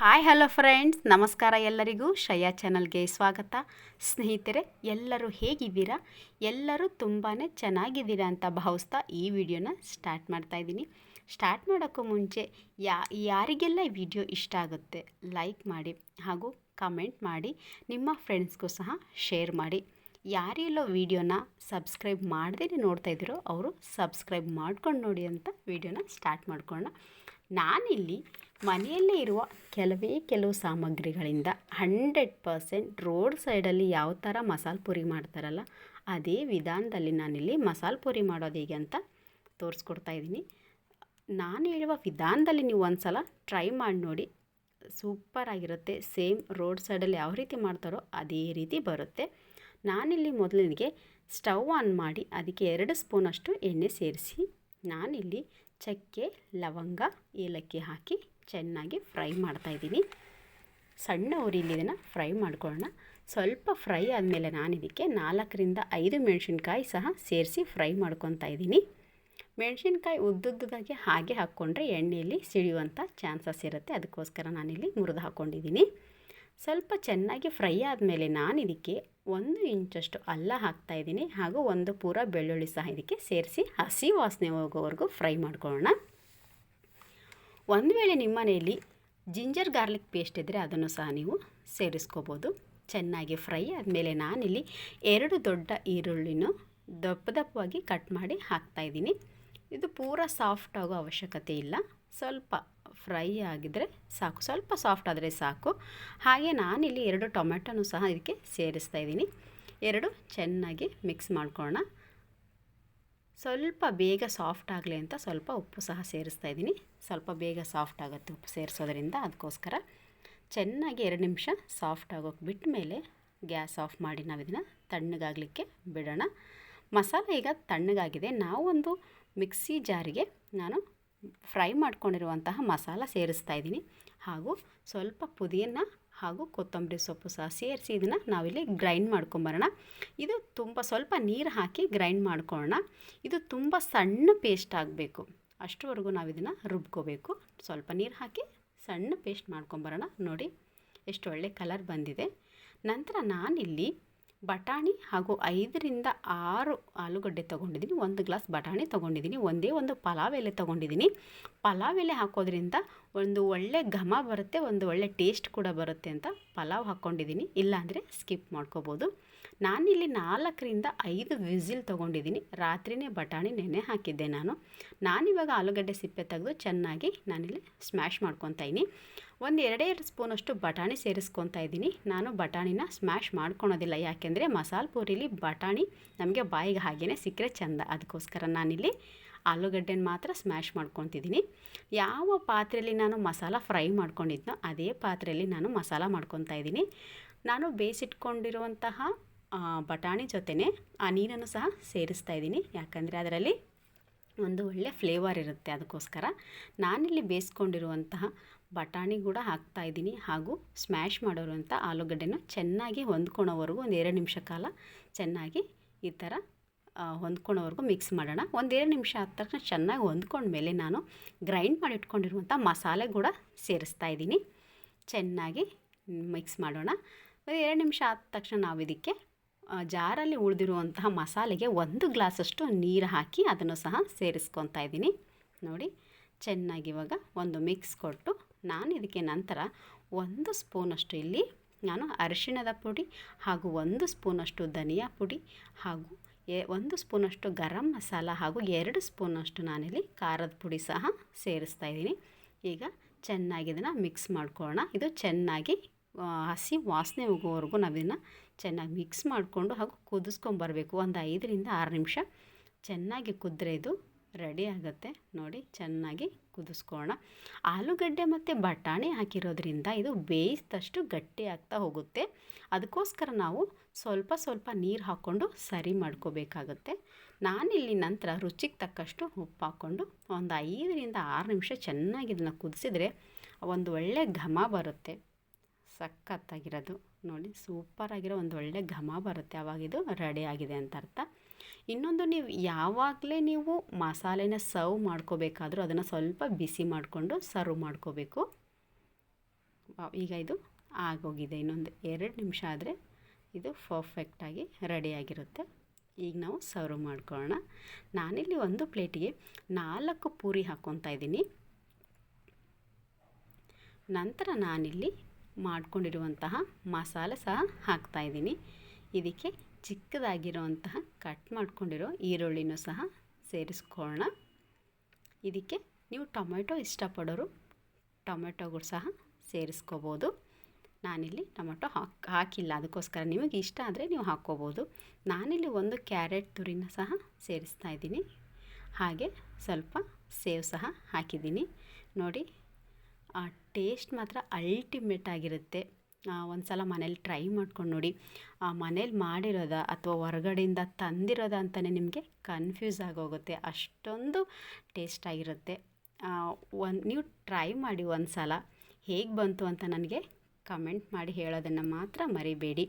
Hi, hello friends. ನಮಸ್ಕಾರ ಎಲ್ಲರಿಗೂ. ಶ್ರೇಯಾ ಚಾನಲ್ಗೆ ಸ್ವಾಗತ. ಸ್ನೇಹಿತರೆ, ಎಲ್ಲರೂ ಹೇಗಿದ್ದೀರಾ? ಎಲ್ಲರೂ ತುಂಬಾ ಚೆನ್ನಾಗಿದ್ದೀರಾ ಅಂತ ಭಾವಿಸ್ತಾ ಈ ವಿಡಿಯೋನ ಸ್ಟಾರ್ಟ್ ಮಾಡ್ತಾ ಇದ್ದೀನಿ. ಸ್ಟಾರ್ಟ್ ಮಾಡೋಕ್ಕೂ ಮುಂಚೆ ಯಾ, ಯಾರಿಗೆಲ್ಲ ಈ ವಿಡಿಯೋ ಇಷ್ಟ ಆಗುತ್ತೆ, ಲೈಕ್ ಮಾಡಿ ಹಾಗೂ ಕಮೆಂಟ್ ಮಾಡಿ, ನಿಮ್ಮ ಫ್ರೆಂಡ್ಸ್ಗೂ ಸಹ ಶೇರ್ ಮಾಡಿ. ಯಾರೆಲ್ಲೋ ವಿಡಿಯೋನ ಸಬ್ಸ್ಕ್ರೈಬ್ ಮಾಡದೇ ನೋಡ್ತಾ ಇದ್ದೀರೋ, ಅವರು ಸಬ್ಸ್ಕ್ರೈಬ್ ಮಾಡ್ಕೊಂಡು ನೋಡಿ ಅಂತ ವಿಡಿಯೋನ ಸ್ಟಾರ್ಟ್ ಮಾಡ್ಕೊಳ್ಳೋಣ. ನಾನಿಲ್ಲಿ ಮನೆಯಲ್ಲೇ ಇರುವ ಕೆಲವೇ ಕೆಲವು ಸಾಮಗ್ರಿಗಳಿಂದ ಹಂಡ್ರೆಡ್ ಪರ್ಸೆಂಟ್ ರೋಡ್ ಸೈಡಲ್ಲಿ ಯಾವ ಥರ ಮಸಾಲೆ ಪುರಿ ಮಾಡ್ತಾರಲ್ಲ, ಅದೇ ವಿಧಾನದಲ್ಲಿ ನಾನಿಲ್ಲಿ ಮಸಾಲೆ ಪುರಿ ಮಾಡೋದು ಹೇಗೆ ಅಂತ ತೋರಿಸ್ಕೊಡ್ತಾ ಇದ್ದೀನಿ. ನಾನು ಹೇಳುವ ವಿಧಾನದಲ್ಲಿ ನೀವು ಒಂದು ಸಲ ಟ್ರೈ ಮಾಡಿ ನೋಡಿ, ಸೂಪರ್ ಆಗಿರುತ್ತೆ. ಸೇಮ್ ರೋಡ್ ಸೈಡಲ್ಲಿ ಯಾವ ರೀತಿ ಮಾಡ್ತಾರೋ ಅದೇ ರೀತಿ ಬರುತ್ತೆ. ನಾನಿಲ್ಲಿ ಮೊದಲಿಗೆ ಸ್ಟವ್ ಆನ್ ಮಾಡಿ ಅದಕ್ಕೆ ಎರಡು ಸ್ಪೂನಷ್ಟು ಎಣ್ಣೆ ಸೇರಿಸಿ ನಾನಿಲ್ಲಿ ಚಕ್ಕೆ, ಲವಂಗ, ಏಲಕ್ಕಿ ಹಾಕಿ ಚೆನ್ನಾಗಿ ಫ್ರೈ ಮಾಡ್ತಾಯಿದ್ದೀನಿ ಸಣ್ಣ ಉರಿಲಿ ಇದನ್ನು ಫ್ರೈ ಮಾಡ್ಕೊಳ್ಳೋಣ. ಸ್ವಲ್ಪ ಫ್ರೈ ಆದಮೇಲೆ ನಾನು ಇದಕ್ಕೆ ನಾಲ್ಕರಿಂದ ಐದು ಮೆಣಸಿನ್ಕಾಯಿ ಸಹ ಸೇರಿಸಿ ಫ್ರೈ ಮಾಡ್ಕೊತಾ ಇದ್ದೀನಿ. ಮೆಣಸಿನ್ಕಾಯಿ ಉದ್ದುದ್ದಾಗೆ ಹಾಗೆ ಹಾಕ್ಕೊಂಡ್ರೆ ಎಣ್ಣೆಯಲ್ಲಿ ಸಿಡಿಯುವಂಥ ಚಾನ್ಸಸ್ ಇರುತ್ತೆ. ಅದಕ್ಕೋಸ್ಕರ ನಾನಿಲ್ಲಿ ಮುರಿದು ಹಾಕ್ಕೊಂಡಿದ್ದೀನಿ. ಸ್ವಲ್ಪ ಚೆನ್ನಾಗಿ ಫ್ರೈ ಆದಮೇಲೆ ನಾನು ಇದಕ್ಕೆ ಒಂದು ಇಂಚಷ್ಟು ಅಲ್ಲ ಹಾಕ್ತಾಯಿದ್ದೀನಿ ಹಾಗೂ ಒಂದು ಪೂರ ಬೆಳ್ಳುಳ್ಳಿ ಸಹ ಇದಕ್ಕೆ ಸೇರಿಸಿ ಹಸಿ ವಾಸನೆ ಹೋಗೋವರೆಗೂ ಫ್ರೈ ಮಾಡ್ಕೊಳ್ಳೋಣ. ಒಂದು ವೇಳೆ ನಿಮ್ಮ ಮನೆಯಲ್ಲಿ ಜಿಂಜರ್ ಗಾರ್ಲಿಕ್ ಪೇಸ್ಟ್ ಇದ್ದರೆ ಅದನ್ನು ಸಹ ನೀವು ಸೇರಿಸ್ಕೋಬೋದು. ಚೆನ್ನಾಗಿ ಫ್ರೈ ಆದಮೇಲೆ ನಾನಿಲ್ಲಿ ಎರಡು ದೊಡ್ಡ ಈರುಳ್ಳಿನ ದಪ್ಪ ದಪ್ಪವಾಗಿ ಕಟ್ ಮಾಡಿ ಹಾಕ್ತಾಯಿದ್ದೀನಿ ಇದು ಪೂರ ಸಾಫ್ಟ್ ಆಗೋ ಅವಶ್ಯಕತೆ ಇಲ್ಲ. ಸ್ವಲ್ಪ ಫ್ರೈ ಆಗಿದ್ರೆ ಸಾಕು. ಸ್ವಲ್ಪ ಸಾಫ್ಟ್ ಆದರೆ ಸಾಕು. ಹಾಗೆ ನಾನಿಲ್ಲಿ ಎರಡು ಟೊಮೆಟೊನು ಸಹ ಇದಕ್ಕೆ ಸೇರಿಸ್ತಾ ಇದ್ದೀನಿ. ಎರಡು ಚೆನ್ನಾಗಿ ಮಿಕ್ಸ್ ಮಾಡ್ಕೊಳ್ಳೋಣ. ಸ್ವಲ್ಪ ಬೇಗ ಸಾಫ್ಟ್ ಆಗಲಿ ಅಂತ ಸ್ವಲ್ಪ ಉಪ್ಪು ಸಹ ಸೇರಿಸ್ತಾ ಇದ್ದೀನಿ. ಸ್ವಲ್ಪ ಬೇಗ ಸಾಫ್ಟ್ ಆಗುತ್ತೆ ಉಪ್ಪು ಸೇರಿಸೋದ್ರಿಂದ ಅದಕ್ಕೋಸ್ಕರ. ಚೆನ್ನಾಗಿ ಎರಡು ನಿಮಿಷ ಸಾಫ್ಟ್ ಆಗೋಕೆ ಬಿಟ್ಟ ಮೇಲೆ ಗ್ಯಾಸ್ ಆಫ್ ಮಾಡಿ ನಾವು ಇದನ್ನು ತಣ್ಣಗಾಗಲಿಕ್ಕೆ ಬಿಡೋಣ. ಮಸಾಲೆ ಈಗ ತಣ್ಣಗಾಗಿದೆ. ನಾವೊಂದು ಮಿಕ್ಸಿ ಜಾರಿಗೆ ನಾನು ಫ್ರೈ ಮಾಡ್ಕೊಂಡಿರುವಂತಹ ಮಸಾಲ ಸೇರಿಸ್ತಾ ಇದ್ದೀನಿ. ಹಾಗೂ ಸ್ವಲ್ಪ ಪುದೀನ ಹಾಗೂ ಕೊತ್ತಂಬರಿ ಸೊಪ್ಪು ಸಹ ಸೇರಿಸಿ ಇದನ್ನು ನಾವಿಲ್ಲಿ ಗ್ರೈಂಡ್ ಮಾಡ್ಕೊಂಬರೋಣ. ಇದು ತುಂಬ ಸ್ವಲ್ಪ ನೀರು ಹಾಕಿ ಗ್ರೈಂಡ್ ಮಾಡ್ಕೊಳ್ಳೋಣ. ಇದು ತುಂಬ ಸಣ್ಣ ಪೇಸ್ಟ್ ಆಗಬೇಕು. ಅಷ್ಟುವರೆಗೂ ನಾವು ಇದನ್ನು ರುಬ್ಕೋಬೇಕು. ಸ್ವಲ್ಪ ನೀರು ಹಾಕಿ ಸಣ್ಣ ಪೇಸ್ಟ್ ಮಾಡ್ಕೊಂಬರೋಣ. ನೋಡಿ, ಎಷ್ಟು ಒಳ್ಳೆ ಕಲರ್ ಬಂದಿದೆ. ನಂತರ ನಾನಿಲ್ಲಿ ಬಟಾಣಿ ಹಾಗೂ ಐದರಿಂದ ಆರು ಆಲೂಗಡ್ಡೆ ತೊಗೊಂಡಿದ್ದೀನಿ. ಒಂದು ಗ್ಲಾಸ್ ಬಟಾಣಿ ತೊಗೊಂಡಿದ್ದೀನಿ. ಒಂದೇ ಒಂದು ಪಲಾವ್ ಎಲೆ ತೊಗೊಂಡಿದ್ದೀನಿ. ಪಲಾವ್ ಎಲೆ ಹಾಕೋದ್ರಿಂದ ಒಂದು ಒಳ್ಳೆ ಘಮ ಬರುತ್ತೆ, ಒಂದು ಒಳ್ಳೆ ಟೇಸ್ಟ್ ಕೂಡ ಬರುತ್ತೆ ಅಂತ ಪಲಾವ್ ಹಾಕ್ಕೊಂಡಿದ್ದೀನಿ ಇಲ್ಲಾಂದರೆ ಸ್ಕಿಪ್ ಮಾಡ್ಕೋಬೋದು. ನಾನಿಲ್ಲಿ ನಾಲ್ಕರಿಂದ ಐದು ವಿಝಿಲ್ ತೊಗೊಂಡಿದ್ದೀನಿ. ರಾತ್ರಿಯೇ ಬಟಾಣಿ ನೆನೆ ಹಾಕಿದ್ದೆ ನಾನು. ನಾನಿವಾಗ ಆಲೂಗಡ್ಡೆ ಸಿಪ್ಪೆ ತೆಗೆದು ಚೆನ್ನಾಗಿ ನಾನಿಲ್ಲಿ ಸ್ಮ್ಯಾಶ್ ಮಾಡ್ಕೊತಾ ಇದ್ದೀನಿ. ಒಂದು ಎರಡೆರಡು ಎರಡು ಸ್ಪೂನಷ್ಟು ಬಟಾಣಿ ಸೇರಿಸ್ಕೊತಾ ಇದ್ದೀನಿ. ನಾನು ಬಟಾಣಿನ ಸ್ಮ್ಯಾಶ್ ಮಾಡ್ಕೊಳೋದಿಲ್ಲ. ಯಾಕೆಂದರೆ ಮಸಾಲೆ ಪೂರಿಲಿ ಬಟಾಣಿ ನಮಗೆ ಬಾಯಿಗೆ ಹಾಗೇ ಸಿಕ್ಕರೆ ಚೆಂದ. ಅದಕ್ಕೋಸ್ಕರ ನಾನಿಲ್ಲಿ ಆಲೂಗಡ್ಡೆನ ಮಾತ್ರ ಸ್ಮ್ಯಾಶ್ ಮಾಡ್ಕೊತಿದ್ದೀನಿ ಯಾವ ಪಾತ್ರೆಯಲ್ಲಿ ನಾನು ಮಸಾಲ ಫ್ರೈ ಮಾಡ್ಕೊಂಡಿದ್ನೋ ಅದೇ ಪಾತ್ರೆಯಲ್ಲಿ ನಾನು ಮಸಾಲ ಮಾಡ್ಕೊತಾ ಇದ್ದೀನಿ. ನಾನು ಬೇಯಿಸಿಟ್ಕೊಂಡಿರುವಂತಹ ಬಟಾಣಿ ಜೊತೆನೇ ಆ ನೀರನ್ನು ಸಹ ಸೇರಿಸ್ತಾ ಇದ್ದೀನಿ. ಯಾಕಂದರೆ ಅದರಲ್ಲಿ ಒಂದು ಒಳ್ಳೆ ಫ್ಲೇವರ್ ಇರುತ್ತೆ ಅದಕ್ಕೋಸ್ಕರ. ನಾನಿಲ್ಲಿ ಬೇಯಿಸ್ಕೊಂಡಿರುವಂತಹ ಬಟಾಣಿ ಕೂಡ ಹಾಕ್ತಾ ಇದ್ದೀನಿ. ಹಾಗೂ ಸ್ಮ್ಯಾಶ್ ಮಾಡಿರುವಂಥ ಆಲೂಗಡ್ಡೆನ ಚೆನ್ನಾಗಿ ಹೊಂದ್ಕೊಳೋವರೆಗೂ ಒಂದು ಎರಡು ನಿಮಿಷ ಕಾಲ ಚೆನ್ನಾಗಿ ಈ ಥರ ಹೊಂದ್ಕೊಳೋವರೆಗೂ ಮಿಕ್ಸ್ ಮಾಡೋಣ. ಒಂದೆರಡು ನಿಮಿಷ ಆದ ತಕ್ಷಣ ಚೆನ್ನಾಗಿ ಹೊಂದ್ಕೊಂಡ್ಮೇಲೆ ನಾನು ಗ್ರೈಂಡ್ ಮಾಡಿ ಇಟ್ಕೊಂಡಿರುವಂಥ ಮಸಾಲೆ ಕೂಡ ಸೇರಿಸ್ತಾ ಇದ್ದೀನಿ. ಚೆನ್ನಾಗಿ ಮಿಕ್ಸ್ ಮಾಡೋಣ. ಎರಡು ನಿಮಿಷ ಆದ ತಕ್ಷಣ ನಾವು ಇದಕ್ಕೆ ಜಾರಲ್ಲಿ ಉಳಿದಿರುವಂತಹ ಮಸಾಲೆಗೆ ಒಂದು ಗ್ಲಾಸಷ್ಟು ನೀರು ಹಾಕಿ ಅದನ್ನು ಸಹ ಸೇರಿಸ್ಕೊತಾ ಇದ್ದೀನಿ. ನೋಡಿ, ಚೆನ್ನಾಗಿ ಇವಾಗ ಒಂದು ಮಿಕ್ಸ್ ಕೊಟ್ಟು ನಾನು ಇದಕ್ಕೆ ನಂತರ ಒಂದು ಸ್ಪೂನಷ್ಟು ಇಲ್ಲಿ ನಾನು ಅರಿಶಿಣದ ಪುಡಿ ಹಾಗೂ ಒಂದು ಸ್ಪೂನಷ್ಟು ಧನಿಯಾ ಪುಡಿ ಹಾಗೂ ಎ ಒಂದು ಸ್ಪೂನಷ್ಟು ಗರಂ ಮಸಾಲ ಹಾಗೂ ಎರಡು ಸ್ಪೂನಷ್ಟು ನಾನಿಲ್ಲಿ ಖಾರದ ಪುಡಿ ಸಹ ಸೇರಿಸ್ತಾ ಇದ್ದೀನಿ. ಈಗ ಚೆನ್ನಾಗಿ ಇದನ್ನು ಮಿಕ್ಸ್ ಮಾಡ್ಕೊಳ್ಳೋಣ. ಇದು ಚೆನ್ನಾಗಿ ಹಸಿ ವಾಸನೆ ಹೋಗೋವರೆಗೂ ನಾವಿದನ್ನು ಚೆನ್ನಾಗಿ ಮಿಕ್ಸ್ ಮಾಡಿಕೊಂಡು ಹಾಗೂ ಕುದಿಸ್ಕೊಂಬರ್ಬೇಕು. ಒಂದು ಐದರಿಂದ ಆರು ನಿಮಿಷ ಚೆನ್ನಾಗಿ ಕುದ್ರೆ ಇದು ರೆಡಿ ಆಗುತ್ತೆ. ನೋಡಿ, ಚೆನ್ನಾಗಿ ಕುದಿಸ್ಕೋಣ ಆಲೂಗಡ್ಡೆ ಮತ್ತು ಬಟಾಣಿ ಹಾಕಿರೋದ್ರಿಂದ ಇದು ಬೇಯಿಸಿದಷ್ಟು ಗಟ್ಟಿ ಆಗ್ತಾ ಹೋಗುತ್ತೆ. ಅದಕ್ಕೋಸ್ಕರ ನಾವು ಸ್ವಲ್ಪ ಸ್ವಲ್ಪ ನೀರು ಹಾಕ್ಕೊಂಡು ಸರಿ ಮಾಡ್ಕೋಬೇಕಾಗುತ್ತೆ. ನಾನಿಲ್ಲಿ ನಂತರ ರುಚಿಗೆ ತಕ್ಕಷ್ಟು ಉಪ್ಪು ಹಾಕ್ಕೊಂಡು ಒಂದು ಐದರಿಂದ ಆರು ನಿಮಿಷ ಚೆನ್ನಾಗಿ ಇದನ್ನು ಕುದಿಸಿದರೆ ಒಂದು ಒಳ್ಳೆ ಘಮ ಬರುತ್ತೆ. ಸಖತ್ತಾಗಿರೋದು. ನೋಡಿ, ಸೂಪರಾಗಿರೋ ಒಂದು ಒಳ್ಳೆ ಘಮ ಬರುತ್ತೆ. ಆವಾಗಿದು ರೆಡಿ ಆಗಿದೆ ಅಂತ ಅರ್ಥ. ಇನ್ನೊಂದು, ನೀವು ಯಾವಾಗಲೇ ನೀವು ಮಸಾಲೆನ ಸರ್ವ್ ಮಾಡ್ಕೋಬೇಕಾದ್ರೂ ಅದನ್ನು ಸ್ವಲ್ಪ ಬಿಸಿ ಮಾಡಿಕೊಂಡು ಸರ್ವ್ ಮಾಡ್ಕೋಬೇಕು. ಈಗ ಇದು ಆಗೋಗಿದೆ. ಇನ್ನೊಂದು ಎರಡು ನಿಮಿಷ ಆದರೆ ಇದು ಪರ್ಫೆಕ್ಟಾಗಿ ರೆಡಿಯಾಗಿರುತ್ತೆ ಈಗ ನಾವು ಸರ್ವ್ ಮಾಡ್ಕೊಳ್ಳೋಣ. ನಾನಿಲ್ಲಿ ಒಂದು ಪ್ಲೇಟಿಗೆ ನಾಲ್ಕು ಪೂರಿ ಹಾಕ್ಕೊತಾ ಇದ್ದೀನಿ. ನಂತರ ನಾನಿಲ್ಲಿ ಮಾಡ್ಕೊಂಡಿರುವಂತಹ ಮಸಾಲೆ ಸಹ ಹಾಕ್ತಾಯಿದ್ದೀನಿ ಇದಕ್ಕೆ ಚಿಕ್ಕದಾಗಿರುವಂತಹ ಕಟ್ ಮಾಡ್ಕೊಂಡಿರೋ ಈರುಳ್ಳಿನೂ ಸಹ ಸೇರಿಸ್ಕೊಳ್ಳೋಣ. ಇದಕ್ಕೆ ನೀವು ಟೊಮೆಟೊ ಇಷ್ಟಪಡೋರು ಟೊಮೆಟೊಗಳು ಸಹ ಸೇರಿಸ್ಕೋಬೋದು. ನಾನಿಲ್ಲಿ ಟೊಮೆಟೊ ಹಾಕ್, ಹಾಕಿಲ್ಲ, ಅದಕ್ಕೋಸ್ಕರ ನಿಮಗೆ ಇಷ್ಟ ಆದರೆ ನೀವು ಹಾಕ್ಕೋಬೋದು. ನಾನಿಲ್ಲಿ ಒಂದು ಕ್ಯಾರೆಟ್ ತುರಿನ ಸಹ ಸೇರಿಸ್ತಾ ಇದ್ದೀನಿ. ಹಾಗೆ ಸ್ವಲ್ಪ ಸೇವ್ ಸಹ ಹಾಕಿದ್ದೀನಿ. ನೋಡಿ, ಆ ಟೇಸ್ಟ್ ಮಾತ್ರ ಅಲ್ಟಿಮೇಟ್ ಆಗಿರುತ್ತೆ. ಒಂದು ಸಲ ಮನೇಲಿ ಟ್ರೈ ಮಾಡ್ಕೊಂಡು ನೋಡಿ. ಆ, ಮನೇಲಿ ಮಾಡಿರೋದ ಅಥವಾ ಹೊರಗಡೆಯಿಂದ ತಂದಿರೋದ ಅಂತಲೇ ನಿಮಗೆ ಕನ್ಫ್ಯೂಸ್ ಆಗೋಗುತ್ತೆ. ಅಷ್ಟೊಂದು ಟೇಸ್ಟ್ ಆಗಿರುತ್ತೆ. ಒಂದು, ನೀವು ಟ್ರೈ ಮಾಡಿ ಒಂದು ಸಲ ಹೇಗೆ ಬಂತು ಅಂತ ನನಗೆ ಕಮೆಂಟ್ ಮಾಡಿ ಹೇಳೋದನ್ನು ಮಾತ್ರ ಮರಿಬೇಡಿ.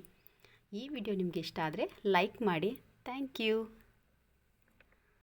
ಈ ವಿಡಿಯೋ ನಿಮಗೆ ಇಷ್ಟ ಆದರೆ ಲೈಕ್ ಮಾಡಿ. Thank you